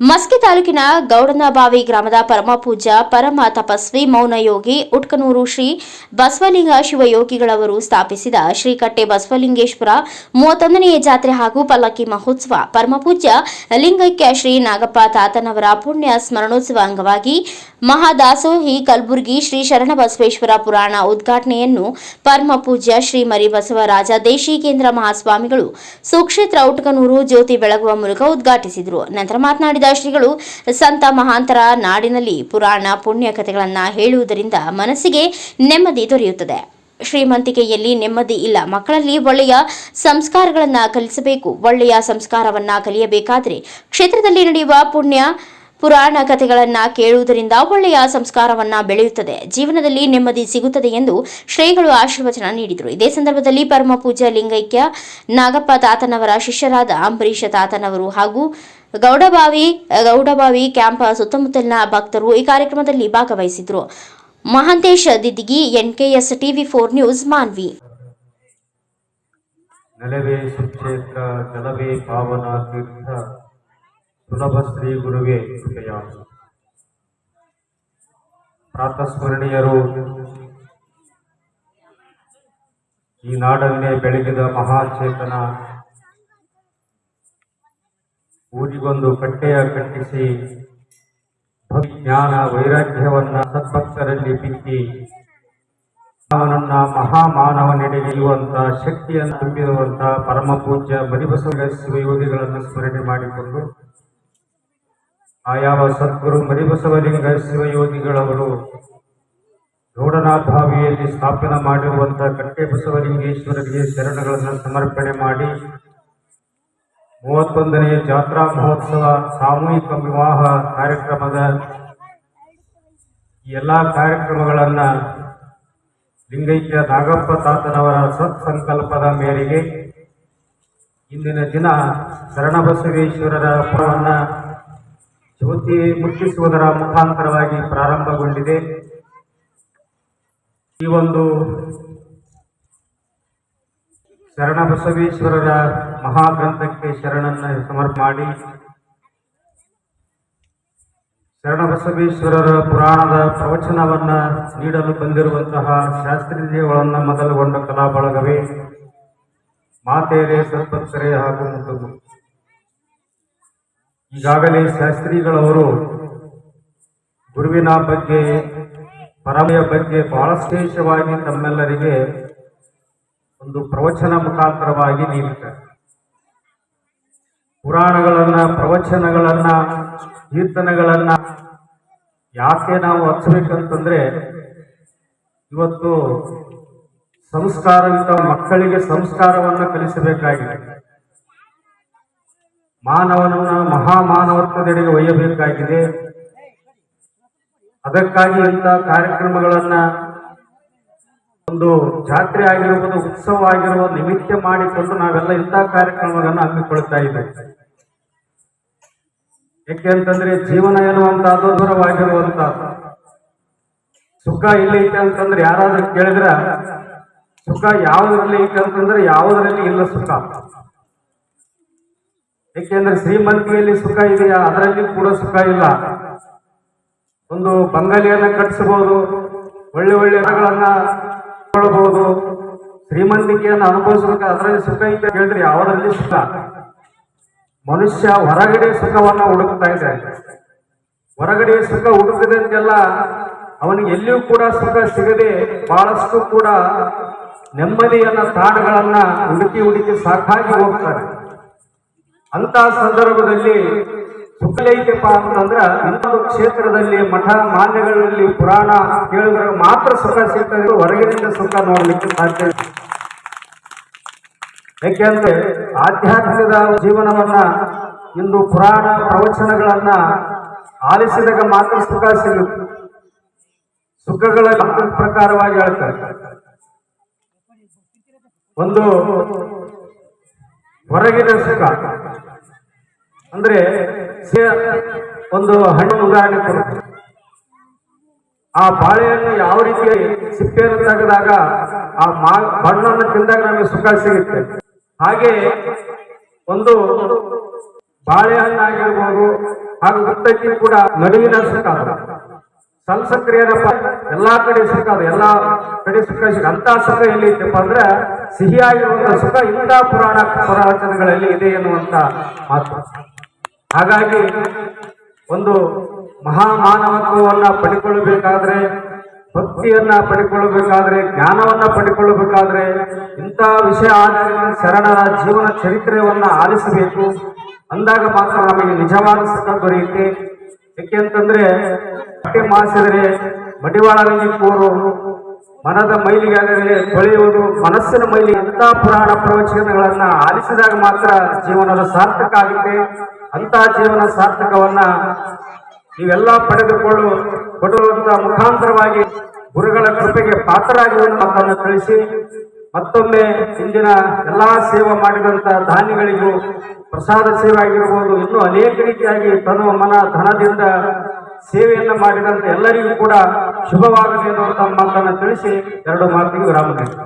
ಮಸ್ಕಿ ತಾಲೂಕಿನ ಗೌಡನಬಾವಿ ಗ್ರಾಮದ ಪರಮಪೂಜ್ಯ ಪರಮ ತಪಸ್ವಿ ಮೌನಯೋಗಿ ಉಟ್ಕನೂರು ಶ್ರೀ ಬಸವಲಿಂಗ ಶಿವಯೋಗಿಗಳವರು ಸ್ಥಾಪಿಸಿದ ಶ್ರೀಕಟ್ಟೆ ಬಸವಲಿಂಗೇಶ್ವರ ಮೂವತ್ತೊಂದನೆಯ ಜಾತ್ರೆ ಹಾಗೂ ಪಲ್ಲಕ್ಕಿ ಮಹೋತ್ಸವ. ಪರಮಪೂಜ್ಯ ಲಿಂಗೈಕ್ಯ ಶ್ರೀ ನಾಗಪ್ಪ ತಾತನವರ ಪುಣ್ಯ ಸ್ಮರಣೋತ್ಸವ ಅಂಗವಾಗಿ ಮಹಾದಾಸೋಹಿ ಕಲ್ಬುರ್ಗಿ ಶ್ರೀ ಶರಣಬಸವೇಶ್ವರ ಪುರಾಣ ಉದ್ಘಾಟನೆಯನ್ನು ಪರಮಪೂಜ್ಯ ಶ್ರೀ ಮರಿಬಸವರಾಜ ದೇಶೀಕೇಂದ್ರ ಮಹಾಸ್ವಾಮಿಗಳು ಸುಕ್ಷೇತ್ರ ಉಟ್ಕನೂರು ಜ್ಯೋತಿ ಬೆಳಗುವ ಮೂಲಕ ಉದ್ಘಾಟಿಸಿದರು. ನಂತರ ಮಾತನಾಡಿದ ಶ್ರೀಗಳು ಸಂತ ಮಹಾಂತರ ನಾಡಿನಲ್ಲಿ ಪುರಾಣ ಪುಣ್ಯ ಕಥೆಗಳನ್ನು ಹೇಳುವುದರಿಂದ ಮನಸ್ಸಿಗೆ ನೆಮ್ಮದಿ ದೊರೆಯುತ್ತದೆ. ಶ್ರೀಮಂತಿಕೆಯಲ್ಲಿ ನೆಮ್ಮದಿ ಇಲ್ಲ. ಮಕ್ಕಳಲ್ಲಿ ಒಳ್ಳೆಯ ಸಂಸ್ಕಾರಗಳನ್ನು ಕಲಿಸಬೇಕು. ಒಳ್ಳೆಯ ಸಂಸ್ಕಾರವನ್ನ ಕಲಿಯಬೇಕಾದರೆ ಕ್ಷೇತ್ರದಲ್ಲಿ ನಡೆಯುವ ಪುಣ್ಯ ಪುರಾಣ ಕಥೆಗಳನ್ನು ಕೇಳುವುದರಿಂದ ಒಳ್ಳೆಯ ಸಂಸ್ಕಾರವನ್ನ ಬೆಳೆಯುತ್ತದೆ. ಜೀವನದಲ್ಲಿ ನೆಮ್ಮದಿ ಸಿಗುತ್ತದೆ ಎಂದು ಶ್ರೀಗಳು ಆಶೀರ್ವಚನ ನೀಡಿದರು. ಇದೇ ಸಂದರ್ಭದಲ್ಲಿ ಪರಮ ಪೂಜ್ಯ ಲಿಂಗೈಕ್ಯ ನಾಗಪ್ಪ ತಾತನವರ ಶಿಷ್ಯರಾದ ಅಂಬರೀಷ ತಾತನವರು ಹಾಗೂ ಗೌಡಬಾವಿ ಗೌಡಬಾವಿ ಕ್ಯಾಂಪ್ ಸುತ್ತಮುತ್ತಲಿನ ಭಕ್ತರು ಈ ಕಾರ್ಯಕ್ರಮದಲ್ಲಿ ಭಾಗವಹಿಸಿದ್ರು. Mahantesh Diddigi, NKS TV four news Manvi. ನೆಲವೇ ಸುಕ್ಷೇತ್ರ ಜಲವೇ ಪಾವನ ಸುಲಭ ಶ್ರೀ ಗುರುವೇ ಸುಖಯ. ಪ್ರಾತಸ್ಮರಣೀಯರು, ಈ ನಾಡನ್ನೇ ಬೆಳಗಿದ ಮಹಾಚೇತನ ಊರಿಗೊಂದು ಕಟ್ಟೆಯ ಕಟ್ಟಿಸಿ ಜ್ಞಾನ ವೈರಾಗ್ಯವನ್ನ ಸದ್ಭಕ್ತರಲ್ಲಿ ಬಿತ್ತಿ ಅವನನ್ನ ಮಹಾಮಾನವನೆಡೆಗೆಯುವಂತ ಶಕ್ತಿಯನ್ನು ತುಂಬಿರುವಂತಹ ಪರಮ ಪೂಜ್ಯ ಮರಿಬಸವ ಶಿವಯೋಗಿಗಳನ್ನು ಸ್ಮರಣೆ ಮಾಡಿಕೊಂಡು ಆ ಯಾವ ಸದ್ಗುರು ಮರಿಬಸವಲಿಂಗ ಶಿವಯೋಗಿಗಳವರು ರೋಡನಾಭಾವಿಯಲ್ಲಿ ಸ್ಥಾಪನೆ ಮಾಡಿರುವಂತಹ ಕಟ್ಟೆ ಬಸವಲಿಂಗೇಶ್ವರರಿಗೆ ಶರಣಗಳನ್ನು ಸಮರ್ಪಣೆ ಮಾಡಿ ಮೂವತ್ತೊಂದನೆಯ ಜಾತ್ರಾ ಮಹೋತ್ಸವ ಸಾಮೂಹಿಕ ವಿವಾಹ ಕಾರ್ಯಕ್ರಮದ ಎಲ್ಲ ಕಾರ್ಯಕ್ರಮಗಳನ್ನ ಲಿಂಗೈಕ್ಯ ನಾಗಪ್ಪ ತಾತನವರ ಸತ್ಸಂಕಲ್ಪದ ಮೇರೆಗೆ ಇಂದಿನ ದಿನ ಶರಣಬಸವೇಶ್ವರರ ಪುರವನ್ನ ಜ್ಯೋತಿ ಮುಟ್ಟಿಸುವುದರ ಮುಖಾಂತರವಾಗಿ ಪ್ರಾರಂಭಗೊಂಡಿದೆ. ಈ ಒಂದು ಶರಣಬಸವೇಶ್ವರರ ಮಹಾಗ್ರಂಥಕ್ಕೆ ಶರಣನ್ನ ಸಮರ್ಪ ಮಾಡಿ. ಶರಣಬಸವೇಶ್ವರರ ಪುರಾಣದ ಪ್ರವಚನವನ್ನ ನೀಡಲು ಬಂದಿರುವಂತಹ ಶಾಸ್ತ್ರೀಯಗಳನ್ನ ಮೊದಲುಗೊಂಡ ಕಲಾ ಬಳಗವೇ ಮಾತೆಯರೇ ಸರ್ಪತ್ಸರೇ ಹಾಗೂ ಮುದ್ದು ಈಗಾಗಲೇ ಶಾಸ್ತ್ರಿಗಳವರು ಗುರುವಿನ ಬಗ್ಗೆ, ಪರಮೆಯ ಬಗ್ಗೆ ಬಹಳ ವಿಶೇಷವಾಗಿ ತಮ್ಮೆಲ್ಲರಿಗೆ ಒಂದು ಪ್ರವಚನ ಮುಖಾಂತರವಾಗಿ ನೀಡುತ್ತಾರೆ ಪುರಾಣಗಳನ್ನ, ಪ್ರವಚನಗಳನ್ನ, ಕೀರ್ತನೆಗಳನ್ನ ಯಾಕೆ ನಾವು ಹಚ್ಚಬೇಕಂತಂದ್ರೆ, ಇವತ್ತು ಸಂಸ್ಕಾರಯುತ ಮಕ್ಕಳಿಗೆ ಸಂಸ್ಕಾರವನ್ನು ಕಲಿಸಬೇಕಾಗಿದೆ. ಮಾನವನನ್ನ ಮಹಾಮಾನವತ್ವದೆಡೆಗೆ ಒಯ್ಯಬೇಕಾಗಿದೆ. ಅದಕ್ಕಾಗಿ ಇಂಥ ಕಾರ್ಯಕ್ರಮಗಳನ್ನ ಒಂದು ಜಾತ್ರೆ ಆಗಿರುವುದು ಉತ್ಸವ ಆಗಿರುವ ನಿಮಿತ್ತ ಮಾಡಿಕೊಂಡು ನಾವೆಲ್ಲ ಇಂಥ ಕಾರ್ಯಕ್ರಮಗಳನ್ನು ಹಮ್ಮಿಕೊಳ್ತಾ ಇದ್ದೇವೆ. ಯಾಕೆ ಅಂತಂದ್ರೆ ಜೀವನ ಎನ್ನುವಂತಹದ್ದು ದೂರವಾಗಿರುವಂತಹದ್ದು ಸುಖ ಇಲ್ಲಿ ಐತೆ ಅಂತಂದ್ರೆ ಯಾರಾದ್ರೂ ಕೇಳಿದ್ರ, ಸುಖ ಯಾವುದರಲ್ಲಿ ಐತೆ ಅಂತಂದ್ರೆ ಯಾವುದರಲ್ಲಿ ಇಲ್ಲ ಸುಖ. ಏಕೆಂದ್ರೆ ಶ್ರೀಮಂತಿಯಲ್ಲಿ ಸುಖ ಇದೆಯಾ? ಅದರಲ್ಲಿ ಕೂಡ ಸುಖ ಇಲ್ಲ. ಒಂದು ಬಂಗಲೆಯನ್ನ ಕಟ್ಟಿಸಬಹುದು, ಒಳ್ಳೆ ಒಳ್ಳೆ ಕೊಳ್ಳಬಹುದು ಶ್ರೀಮಂತಿಕೆಯನ್ನು ಅನುಭವಿಸಬೇಕು ಅದರಲ್ಲಿ ಸುಖ ಇದೆ ಹೇಳಿದ್ರೆ ಯಾವುದರಲ್ಲಿ ಸುಖ? ಮನುಷ್ಯ ಹೊರಗಡೆ ಸುಖವನ್ನ ಹುಡುಕ್ತಾ ಇದೆ ಹೊರಗಡೆ ಸುಖ ಹುಡುಕದಂತೆಲ್ಲ ಅವನಿಗೆ ಎಲ್ಲಿಯೂ ಕೂಡ ಸುಖ ಸಿಗದೆ ಬಹಳಷ್ಟು ಕೂಡ ನೆಮ್ಮದಿಯನ್ನ ತಾಣಗಳನ್ನ ಹುಡುಕಿ ಹುಡುಕಿ ಸಾಕಾಗಿ ಹೋಗ್ತಾರೆ. ಅಂತ ಸಂದರ್ಭದಲ್ಲಿ ಸುಖಲೈತಪ್ಪ ಅಂತಂದ್ರೆ ಇನ್ನೊಂದು ಕ್ಷೇತ್ರದಲ್ಲಿ ಮಠ ಮಾನ್ಯಗಳಲ್ಲಿ ಪುರಾಣ ಕೇಳಿದ್ರೆ ಮಾತ್ರ ಸುಖ ಸಿಗ್ತದೆ ಹೊರಗಿನಿಂದ ಸುಖ ನೋಡ್ಲಿಕ್ಕೆ ಸಾಧ್ಯ. ಯಾಕೆಂದ್ರೆ ಆಧ್ಯಾತ್ಮಿಕದ ಜೀವನವನ್ನ ಇಂದು ಪುರಾಣ ಪ್ರವಚನಗಳನ್ನ ಆಲಿಸಿದಾಗ ಮಾತ್ರ ಸುಖ ಸಿಗುತ್ತೆ. ಸುಖಗಳ ಪ್ರಕಾರವಾಗಿ ಹೇಳ್ತಾರೆ. ಒಂದು ಹೊರಗಿನ ಸುಖ. ಅಂದ್ರೆ ಒಂದು ಹಣ್ಣು ಉದಾಹರಣೆ ಕೊಡುತ್ತೆ ಆ ಬಾಳೆಯನ್ನು ಯಾವ ರೀತಿ ಸಿಪ್ಪೆಯನ್ನು ತೆಗೆದಾಗ ಆ ಮಾ ಬಣ್ಣವನ್ನು ತಿಂದಾಗ ನಮಗೆ ಸುಖ ಸಿಗುತ್ತೆ. ಹಾಗೆ ಒಂದು ಬಾಳೆಹಣ್ಣು ಆಗಿರ್ಬೋದು ಹಾಗೂ ಕೂಡ ನಡುವಿನ ಸುಖ ಅದು. ಸಕ್ಕರೆ ಎಲ್ಲಾ ಕಡೆ ಸುಖ ಅದು. ಎಲ್ಲಾ ಕಡೆ ಸುಖ ಸಿಗುತ್ತೆ ಅಂತ ಸುಖ ಎಲ್ಲಿ ಇತ್ತಪ್ಪ ಅಂದ್ರೆ ಸಿಹಿಯಾಗಿರುವಂತಹ ಸುಖ ಇಂಥ ಪುರಾಣ ಪುರಾವಚನಗಳಲ್ಲಿ ಇದೆ ಎನ್ನುವಂತ ಮಾತು. ಹಾಗಾಗಿ ಒಂದು ಮಹಾಮಾನವತ್ವವನ್ನ ಪಡಿಕೊಳ್ಳಬೇಕಾದ್ರೆ, ಭಕ್ತಿಯನ್ನ ಪಡಿಕೊಳ್ಳಬೇಕಾದ್ರೆ, ಜ್ಞಾನವನ್ನ ಪಡಿಕೊಳ್ಳಬೇಕಾದ್ರೆ ಇಂಥ ವಿಷಯ ಆಧಾರಿತ ಶರಣರ ಜೀವನ ಚರಿತ್ರೆಯನ್ನ ಆಲಿಸಬೇಕು. ಅಂದಾಗ ಮಾತ್ರ ನಮಗೆ ನಿಜವಾದ ಸುಖ ದೊರೆಯುತ್ತೆ. ಹೊಟ್ಟೆ ಮಾಸಿದರೆ ಮಡಿವಾಳನಿಗೆ ಕೂರು ಮನದ ಮೈಲಿಗಾದರೆ ತೊಳೆಯುವುದು ಮನಸ್ಸಿನ ಮೈಲಿ ಅಂತ ಪುರಾಣ ಪ್ರವಚನಗಳನ್ನ ಆಲಿಸಿದಾಗ ಮಾತ್ರ ಜೀವನದ ಸಾರ್ಥಕ ಆಗುತ್ತೆ. ಅಂತ ಜೀವನ ಸಾರ್ಥಕವನ್ನ ನೀವೆಲ್ಲ ಪಡೆದುಕೊಳ್ಳು. ಕೊಡುವಂತ ಮುಖಾಂತರವಾಗಿ ಗುರುಗಳ ಕೃಪೆಗೆ ಪಾತ್ರರಾಗುವ ತಿಳಿಸಿ, ಮತ್ತೊಮ್ಮೆ ಇಂದಿನ ಎಲ್ಲಾ ಸೇವೆ ಮಾಡಿದಂತ ಧಾನ್ಯಗಳಿಗೂ ಪ್ರಸಾದ ಸೇವೆ ಆಗಿರ್ಬೋದು. ಇನ್ನೂ ಅನೇಕ ರೀತಿಯಾಗಿ ತನು ಮನ ಧನದಿಂದ ಸೇವೆಯನ್ನು ಮಾಡಿದಂತ ಎಲ್ಲರಿಗೂ ಕೂಡ ಶುಭವಾಗಲಿ ತಮ್ಮ ಮಾತನ್ನು ತಿಳಿಸಿ ಎರಡು ಮಾತಿಗೆ ವಿರಾಮ.